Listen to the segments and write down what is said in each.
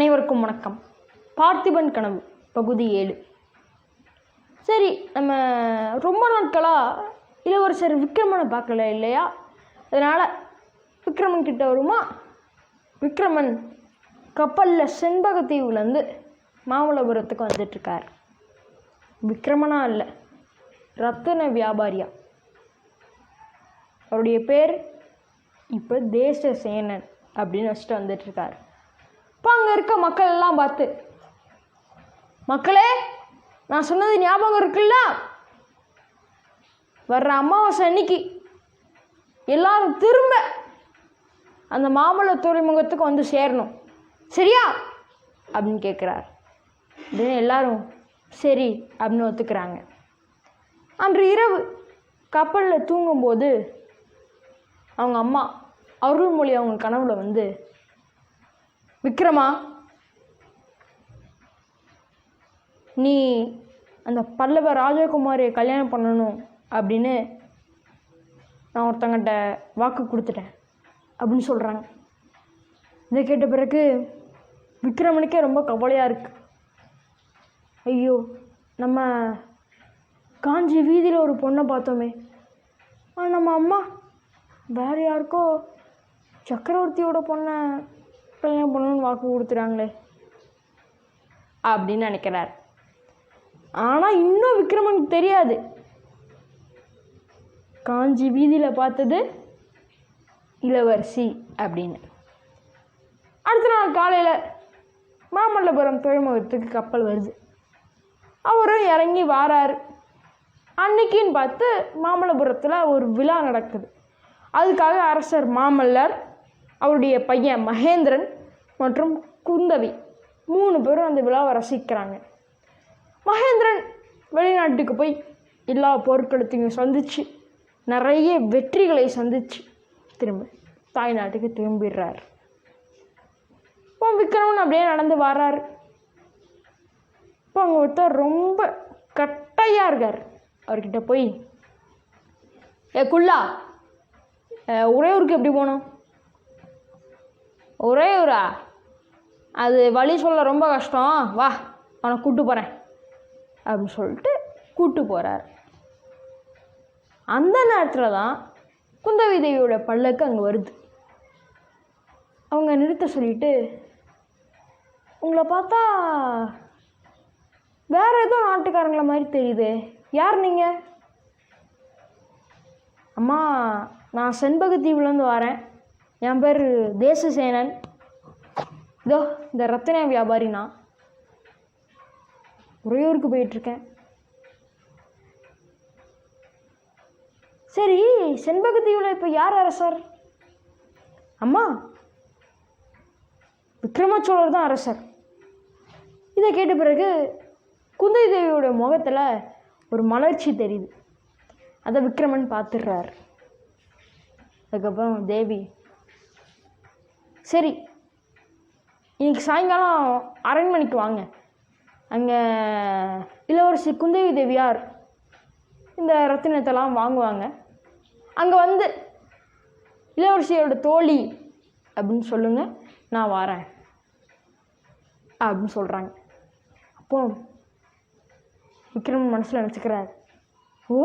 அனைவருக்கும் வணக்கம். பார்த்திபன் கனவு பகுதி ஏழு. சரி நம்ம ரொம்ப நாட்களாக இளவரசர் விக்ரமனை பார்க்கல இல்லையா? அதனால் விக்ரமன் கிட்ட வருமா? விக்ரமன் கப்பலில் செண்பகத்தீவுலேருந்து மாமல்லபுரத்துக்கு வந்துட்டுருக்கார். விக்ரமனா இல்லை ரத்தின வியாபாரியா. அவருடைய பேர் இப்போ தேச சேனன் அப்படின்னு வச்சுட்டு வந்துட்டுருக்கார். அங்கே இருக்க மக்கள் எல்லாம் பார்த்து மக்களே நான் சொன்னது ஞாபகம் இருக்குல்ல? வர்ற அமாவாசை அன்னைக்கு எல்லாரும் திரும்ப அந்த மாமல்ல துறைமுகத்துக்கு வந்து சேரணும். சரியா? அப்படின்னு கேட்குறார் அப்படின்னு எல்லாரும் சரி அப்படின்னு ஒத்துக்கிறாங்க. அன்று இரவு கப்பலில் தூங்கும்போது அவங்க அம்மா அருள்மொழி அவங்க கனவுல வந்து விக்ரமா? நீ அந்த பல்லவ ராஜகுமாரியை கல்யாணம் பண்ணணும் அப்படின்னு நான் ஒருத்தங்கிட்ட வாக்கு கொடுத்துட்டேன் அப்படின்னு சொல்கிறாங்க இதை கேட்ட பிறகு விக்ரமனுக்கே ரொம்ப கவலையாக இருக்கு. ஐயோ நம்ம காஞ்சி வீதியில் ஒரு பொண்ணை பார்த்தோமே. நம்ம அம்மா வேறு யாருக்கோ சக்கரவர்த்தியோட பொண்ணை கல்யாணம் பண்ணணும்னு வாக்கு கொடுத்துறாங்களே? அப்படின்னு நினைக்கிறார். ஆனால் இன்னும் விக்ரமனுக்கு தெரியாது. காஞ்சி வீதியில் பார்த்தது இளவரசி அப்படின்னு. அடுத்த நாள் காலையில் மாமல்லபுரம் துறைமுகத்துக்கு கப்பல் வருது. அவரும் இறங்கி வாராரு. அன்னைக்குன்னு பார்த்து மாமல்லபுரத்தில் ஒரு விழா நடக்குது. அதுக்காக அரசர் மாமல்லர் அவருடைய பையன் மகேந்திரன் மற்றும் குந்தவி மூணு பேரும் அந்த விழாவை ரசிக்கிறாங்க. மகேந்திரன் வெளிநாட்டுக்கு போய் எல்லா பொருட்களத்தையும் சந்திச்சு நிறைய வெற்றிகளை சந்திச்சு திரும்ப தாய்நாட்டுக்கு திரும்பிடுறார். இப்போ விக்ரமன் அப்படியே நடந்து வர்றார். இப்போ அவங்க ஒருத்தர் ரொம்ப கட்டையாக இருக்கார். அவர்கிட்ட போய் ஏ குள்ளா உறையூருக்கு ஊருக்கு எப்படி போகணும்? ஒரே ஊரா அது வழி சொல்ல ரொம்ப கஷ்டம். வா அவனை கூட்டு போகிறேன் அப்படின்னு சொல்லிட்டு கூப்பிட்டு போகிறார் அந்த நேரத்தில் தான் குந்தவி தேவியோட பல்லக்கு அங்கே வருது. அவங்க நிறுத்த சொல்லிட்டு உங்களை பார்த்தா வேறு ஏதோ நாட்டுக்காரங்கள மாதிரி தெரியுது. யார் நீங்கள் அம்மா நான் செண்பகத்தீவுலேருந்து வரேன். என் பேர் தேசசேனன். இதோ இந்த ரத்தின வியாபாரி நான் உறையூருக்கு போயிட்டுருக்கேன். சரி செண்பகத்தீவில் இப்போ யார் அரசர்? அம்மா விக்ரமச்சோழர் தான் அரசர். இதை கேட்ட பிறகு குந்தை தேவியோட முகத்தில் ஒரு மலர்ச்சி தெரியுது. அதை விக்ரமன் பார்த்துடுறார். அதுக்கப்புறம் தேவி சரி இன்னைக்கு சாயங்காலம் அரண்மனைக்கு வாங்க. அங்கே இளவரசி குந்தவி தேவியார் இந்த ரத்தினத்தெல்லாம் வாங்குவாங்க. அங்கே வந்து இளவரசியோட தோழி அப்படின்னு சொல்லுங்கள் நான் வரேன் அப்படின்னு சொல்கிறாங்க அப்போ விக்ரம் மனசில் நினச்சிக்கிறார் ஓ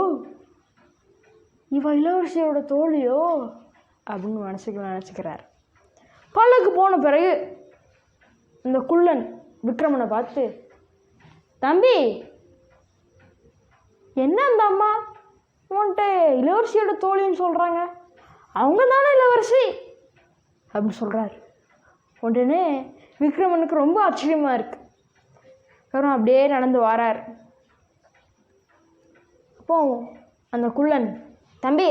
இவ இளவரசியோட தோழியோ அப்படின்னு மனசுக்கு நினச்சிக்கிறார். பல்லக்கு போன பிறகு இந்த குள்ளன் விக்ரமனை பார்த்து தம்பி என்ன அந்த அம்மா? உன்ட்ட இளவரசியோட தோழின்னு சொல்கிறாங்க அவங்க தானே இளவரசி? அப்படின்னு சொல்கிறாரு உடனே விக்ரமனுக்கு ரொம்ப ஆச்சரியமாக இருக்குது அப்புறம் அப்படியே நடந்து வரார். அப்போ அந்த குள்ளன் தம்பி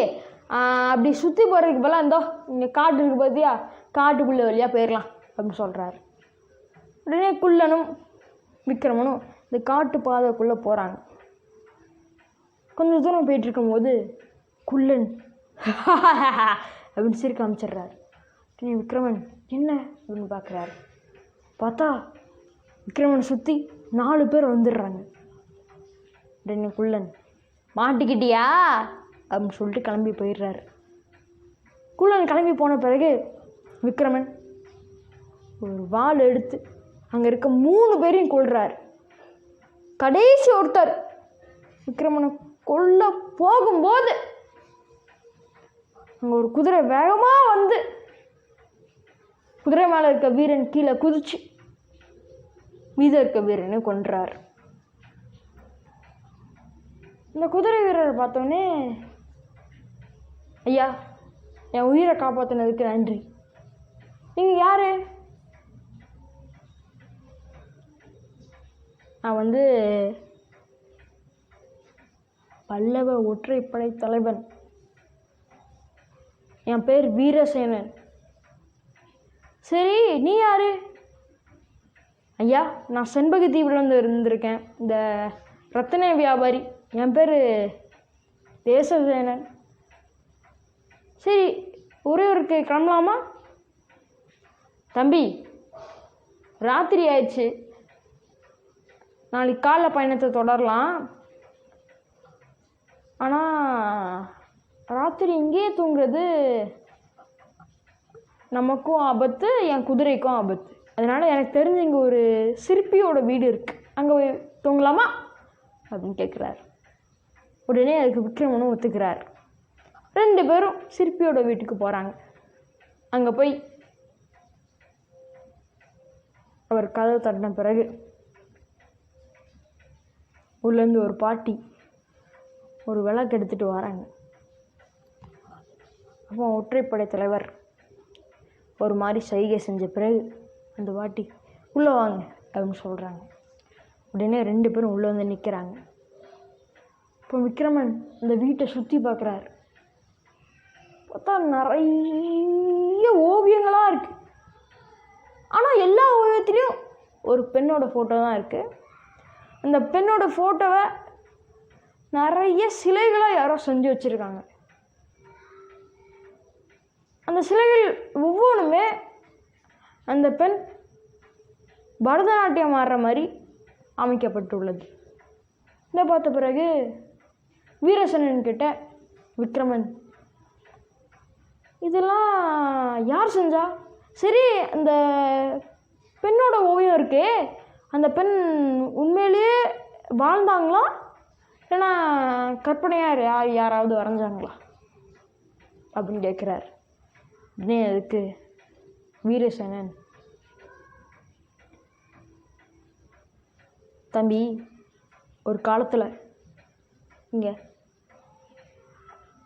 அப்படி சுற்றி போகிறதுக்கு பதிலாக இந்தோ இங்கே காட்டு இருக்கு பார்த்தியா காட்டுக்குள்ளே வழியாக போயிடலாம் அப்படின்னு சொல்கிறாரு உடனே குள்ளனும் விக்ரமனும் இந்த காட்டு பாதைக்குள்ளே போகிறாங்க கொஞ்சம் தூரம் போயிட்டு இருக்கும்போது குள்ளன் அப்படின்னு சிரிக்க அமைச்சிடுறாரு உடனே விக்ரமன் என்ன? அப்படின்னு பார்க்குறாரு பார்த்தா விக்ரமனை சுற்றி நாலு பேர் வந்துடுறாங்க. உடனே குள்ளன் மாட்டிக்கிட்டியா? அப்படின்னு சொல்லிட்டு கிளம்பி போயிடுறாரு. குள்ளன் கிளம்பி போன பிறகு விக்ரமன் ஒரு வாள் எடுத்து அங்கே இருக்க மூணு பேரையும் கொள்றார் கடைசி ஒருத்தர் விக்ரமனை கொல்ல போகும்போது அங்கே ஒரு குதிரை வேகமாக வந்து குதிரை மேலே இருக்க வீரன் கீழே குதிச்சு மீத இருக்க வீரனை கொன்றார். இந்த குதிரை வீரரை பார்த்தோன்னே ஐயா என் உயிரை காப்பாற்றினதுக்கு நன்றி. நீங்கள் யார்? நான் வந்து பல்லவ ஒற்றைப்படை தலைவன். என் பேர் வீரசேனன். சரி நீ யார்? ஐயா நான் செண்பக தீவுலேருந்து இருந்திருக்கேன். இந்த ரத்தன வியாபாரி. என் பேர் தேசசேனன். சரி ஒரே ஒருக்கு கிளம்பலாமா? தம்பி ராத்திரி ஆயிடுச்சு. நாளைக்கு காலைல பயணத்தை தொடரலாம். ஆனால் ராத்திரி இங்கேயே தூங்குறது நமக்கும் ஆபத்து என் குதிரைக்கும் ஆபத்து. அதனால் எனக்கு தெரிஞ்ச இங்கே ஒரு சிற்பியோட வீடு இருக்குது அங்கே போய் தூங்கலாமா? அப்படின்னு கேட்குறாரு உடனே அதுக்கு விக்ரமனும் ஒத்துக்கிறார். ரெண்டு பேரும் சிற்பியோட வீட்டுக்கு போகிறாங்க அங்கே போய் அவர் கதவு தட்டின பிறகு உள்ளேருந்து ஒரு பாட்டி ஒரு விளக்கு எடுத்துகிட்டு வராங்க. அப்போ ஒற்றைப்படை தலைவர் ஒரு மாதிரி சைகை செஞ்ச பிறகு அந்த பாட்டி உள்ளே வாங்க அப்படின்னு சொல்கிறாங்க உடனே ரெண்டு பேரும் உள்ளே வந்து நிற்கிறாங்க இப்போ விக்ரமன் இந்த வீட்டை சுற்றி பார்க்குறாரு பார்த்தா நிறைய ஓவியங்களாக இருக்குது எல்லா ஒரு பெண்ணோட ஃபோட்டோ தான் இருக்குது அந்த பெண்ணோட ஃபோட்டோவை நிறைய சிலைகளாக யாரோ செஞ்சு வச்சுருக்காங்க. அந்த சிலைகள் ஒவ்வொன்றுமே அந்த பெண் பரதநாட்டியம் ஆடுற மாதிரி அமைக்கப்பட்டுள்ளது. இதை பார்த்த பிறகு வீரசனன் கிட்ட விக்ரமன் இதெல்லாம் யார் செஞ்சா? சரி அந்த பெண்ணோட ஓவியம் இருக்கே. அந்த பெண் உண்மையிலேயே வாழ்ந்தாங்களா? இல்லைன்னா கற்பனையாக யார் யாராவது வரைஞ்சாங்களா? அப்படின்னு கேட்குறாரு. உடனே அதுக்கு வீரசேனன் தம்பி ஒரு காலத்தில் இங்கே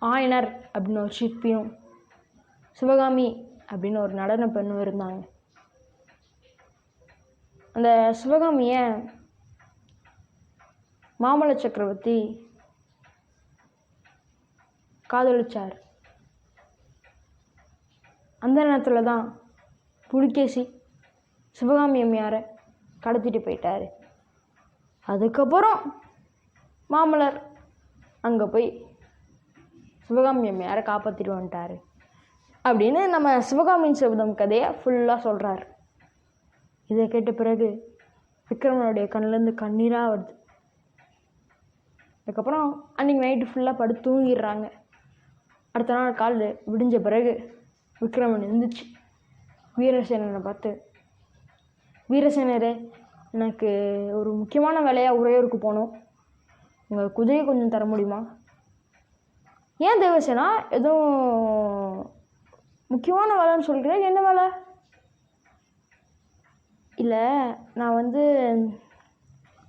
ஆயனர் அப்படின்னு ஒரு சிற்பியும் சிவகாமி அப்படின்னு ஒரு நடன பெண்ணும் இருந்தாங்க. அந்த சிவகாமியை மாமல்ல சக்கரவர்த்தி காதலிச்சார். அந்த நேரத்தில் தான் புலிகேசி சிவகாமி அம்மையாரை கடத்திட்டு போயிட்டார். அதுக்கப்புறம் மாமலர் அங்கே போய் சிவகாமி அம்மையாரை காப்பாற்றிட்டு வந்துட்டாரு. அப்படின்னு நம்ம சிவகாமியின் சபதம் கதையை ஃபுல்லாக சொல்கிறாரு இதை கேட்ட பிறகு விக்ரமனுடைய கண்ணிலேருந்து கண்ணீராக வருது. அதுக்கப்புறம் அன்றைக்கி நைட்டு ஃபுல்லாக படுத்து தூங்கிடுறாங்க. அடுத்த நாள் காலில் விடிஞ்ச பிறகு விக்ரமன் இருந்துச்சு வீரசேனனை பார்த்து வீரசேனரே எனக்கு ஒரு முக்கியமான வேலையாக உறையூருக்கு போகணும். உங்கள் குதிரையை கொஞ்சம் தர முடியுமா? ஏன் தேவசேனா? எதுவும் முக்கியமான வேலைன்னு சொல்கிறேன் என்ன வேலை? இல்லை நான் வந்து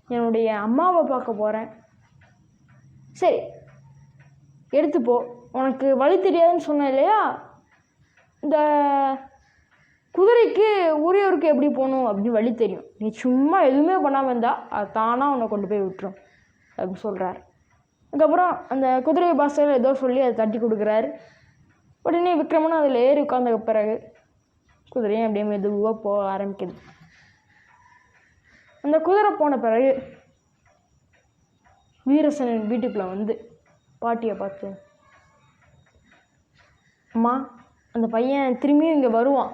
என்னுடைய அம்மாவை பார்க்க போகிறேன் சரி எடுத்துப்போ உனக்கு வழி தெரியாதுன்னு சொன்னேன் இல்லையா? இந்த குதிரைக்கு உரியவருக்கு எப்படி போகணும் அப்படின்னு வழி தெரியும். நீ சும்மா எதுவுமே பண்ணாமல் இருந்தால் அது தானாக உன்னை கொண்டு போய் விட்டுரும் அப்படின்னு சொல்கிறார் அதுக்கப்புறம் அந்த குதிரை பாஷையில் ஏதோ சொல்லி அதை தட்டி கொடுக்குறாரு. உடனே விக்ரமனும் அதில் ஏறி உட்காந்த பிறகு குதிரையும் அப்படியே மெதுவாக போக ஆரம்பிக்குது. அந்த குதிரை போன பிறகு வீரசனின் வீட்டுக்குள்ளே வந்து பாட்டியை பார்த்து அம்மா அந்த பையன் திரும்பியும் இங்கே வருவான்.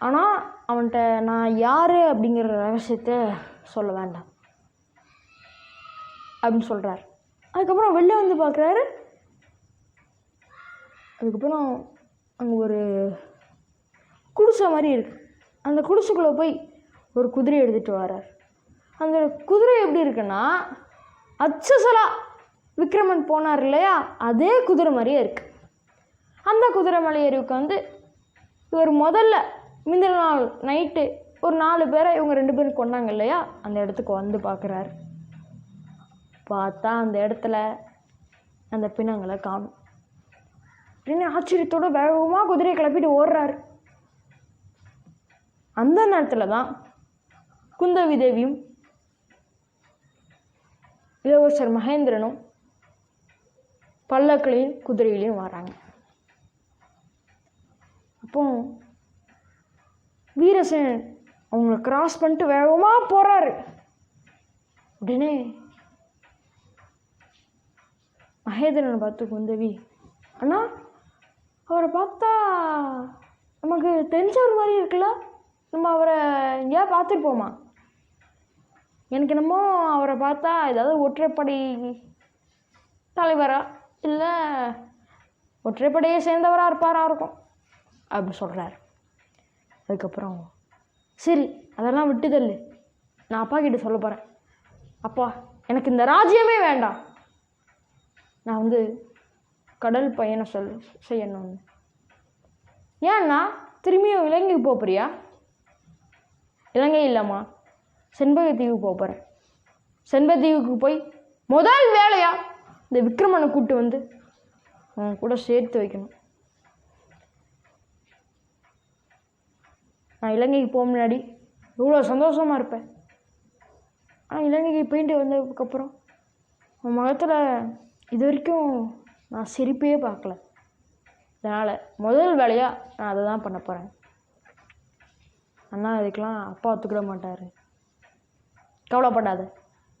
ஆனால் அவன்கிட்ட நான் யார்? அப்படிங்கிற ரகசியத்தை சொல்ல வேண்டாம் அப்படின்னு சொல்கிறார் அதுக்கப்புறம் வெளில வந்து பார்க்குறாரு அதுக்கப்புறம் அங்கே ஒரு குடிசை மாதிரி இருக்குது அந்த குடிசைக்குள்ளே போய் ஒரு குதிரை எடுத்துகிட்டு வரார் அந்த குதிரை எப்படி இருக்குன்னா அச்சசலா விக்ரமன் போனார் இல்லையா? அதே குதிரை மாதிரியே இருக்குது அந்த குதிரை மலை ஏறி உட்காந்து இவர் முதல்ல முந்தின நாள் நைட்டு ஒரு நாலு பேரை இவங்க ரெண்டு பேரும் கொண்டாங்க இல்லையா? அந்த இடத்துக்கு வந்து பார்க்குறாரு. பார்த்தா அந்த இடத்துல அந்த பிணங்களை காணும். அப்படின்னு ஆச்சரியத்தோட வேகமாக குதிரையை கிளப்பிட்டு ஓடுறாரு. அந்த நேரத்தில் தான் குந்தவி தேவியும் இளவரசர் மகேந்திரனும் பல்லக்களையும் குதிரையிலையும் வராங்க. அப்போ வீரசேன் அவங்கள கிராஸ் பண்ணிட்டு வேகமாக போகிறாரு உடனே மகேந்திரனை பார்த்து குந்தவி அண்ணா அவரை பார்த்தா நமக்கு தெரிஞ்சவர் மாதிரி இருக்குல்ல? நம்ம அவரை எங்கேயா பார்த்துருப்போமா எனக்கு என்னமோ அவரை பார்த்தா ஏதாவது ஒற்றைப்படை தலைவரா? இல்லை ஒற்றைப்படையை சேர்ந்தவராக இருப்பாரா இருக்கும். அப்படி சொல்கிறார் அதுக்கப்புறம் சரி அதெல்லாம் விட்டுதல் நான் அப்பா கிட்ட சொல்ல போகிறேன் அப்பா எனக்கு இந்த ராஜ்யமே வேண்டாம். நான் வந்து கடல் பயணம் சொல் செய்யணும்னு. ஏன்னா திரும்பியும் இலங்கைக்கு போக போறியா? இலங்கை இல்லைம்மா. செண்பகத்தீவு போக போகிறேன் செண்பகத்தீவுக்கு போய் முதல் வேலையா? இந்த விக்ரமனை கூட்டு வந்து அவன் கூட சேர்த்து வைக்கணும். நான் இலங்கைக்கு போக முன்னாடி இவ்வளோ சந்தோஷமாக இருப்பேன். ஆனால் இலங்கைக்கு போயிட்டு வந்ததுக்கப்புறம் உன் முகத்தில் இது வரைக்கும் நான் சிரிப்பே பார்க்கல. அதனால் முதல் வேலையாக நான் அதை தான் பண்ண போகிறேன் அண்ணா இதுக்கெலாம் அப்பா ஒத்துக்கிட மாட்டார். கவலைப்படாத.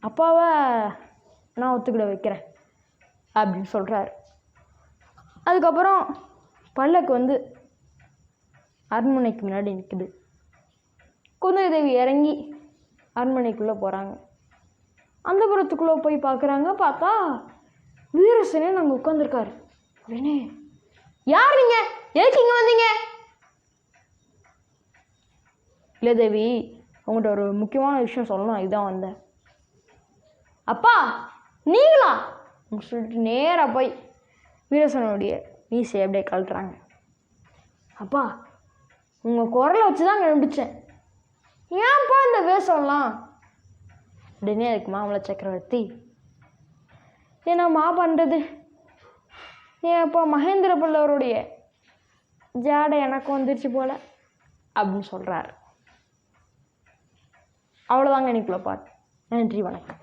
அப்பாவை நான் ஒத்துக்கிட வைக்கிறேன் அப்படின்னு சொல்கிறாரு அதுக்கப்புறம் பல்லக்கு வந்து அரண்மனைக்கு முன்னாடி நிற்குது குந்தவி தேவி இறங்கி அரண்மனைக்குள்ளே போகிறாங்க அந்த புறத்துக்குள்ளே போய் பார்க்குறாங்க பார்த்தா வீரசனே நாங்கள் உட்காந்துருக்காரு உடனே யார் நீங்கள் எதுக்கு இங்கே வந்தீங்க? இல்லை தேவி உங்கள்கிட்ட ஒரு முக்கியமான விஷயம் சொல்லணும் இதுதான் வந்தேன். அப்பா நீங்களா? சொல்லிட்டு நேராக போய் வீரசனுடைய மீசை அப்படியே கழட்டுறாங்க. அப்பா உங்கள் குரலை வச்சு தான் கண்டுபிடிச்சேன் ஏன்ப்பா இந்த வேஷம்லாம்? அப்படின்னே அதுக்கு மாமலை சக்கரவர்த்தி என்னம்மா பண்ணுறது ஏன் அப்பா மகேந்திர பல்லவருடைய ஜாடை எனக்கு வந்துருச்சு போல அப்படின்னு சொல்கிறாரு அவ்வளோதாங்க இன்னைக்குள்ள பாட்டு நன்றி வணக்கம்.